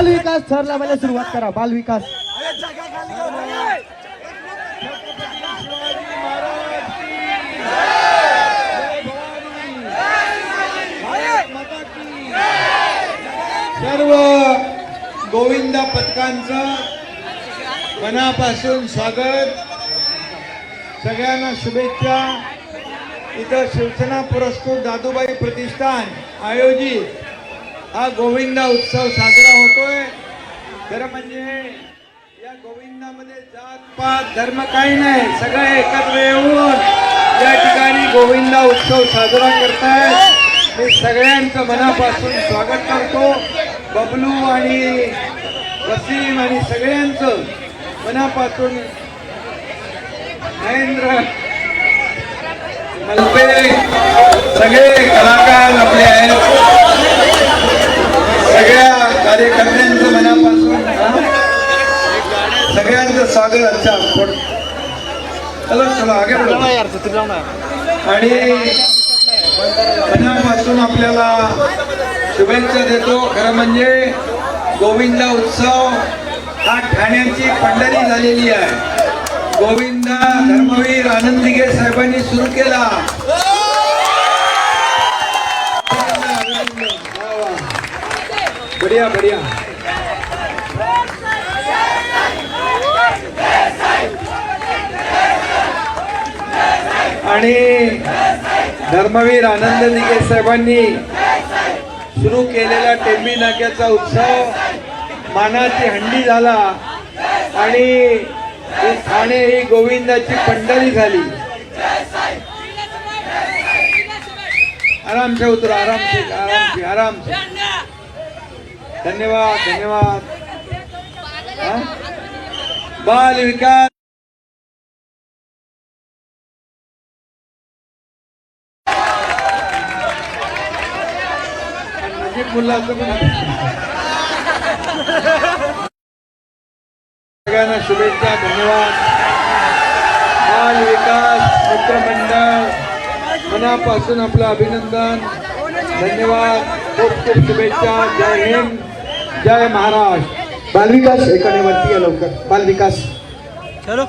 बालविकास सर लावायला सुरुवात करा. बालविकास. सर्व गोविंदा पथकांचं मनापासून स्वागत. सगळ्यांना शुभेच्छा. इथं शिवसेना पुरस्कृत दादूबाई प्रतिष्ठान आयोजित हा गोविंदा उत्सव साजरा होतोय. खरं म्हणजे या गोविंदामध्ये जात पात धर्म काही नाही. सगळे एकत्र येऊन या ठिकाणी गोविंदा उत्सव साजरा करतायत मी सगळ्यांचं मनापासून स्वागत करतो. बबलू आणि वसीम आणि सगळ्यांचं मनापासून महेंद्र मलपे सगळे कलाकार आपले आहेत सगळ्या कार्यकर्त्यांचं मनापासून हा? सगळ्यांचं स्वागत. आणि मनापासून आपल्याला शुभेच्छा देतो. खरं म्हणजे गोविंदा उत्सव हा ठाण्याची पंढरी झालेली आहे. गोविंदा धर्मवीर आनंदिगे साहेबांनी सुरू केला. बढिया बढिया. आणि धर्मवीर आनंद दिगे साहेबांनी सुरू केलेला टेंबी नाक्याचा उत्सव मानाची हंडी झाला आणि ठाणे ही गोविंदाची पंढरी झाली. आराम से उतरो आराम से आराम से आराम से धन्यवाद. धन्यवाद बाल विकास सगळ्यांना शुभेच्छा धन्यवाद. बाल विकास मित्रमंडळ मनापासून आपलं अभिनंदन. धन्यवाद. खूप खूप शुभेच्छा. जय हिंद. जय महाराष्ट्र. बालविकास एकाने वरती या लवकर. बालविकास. चलो.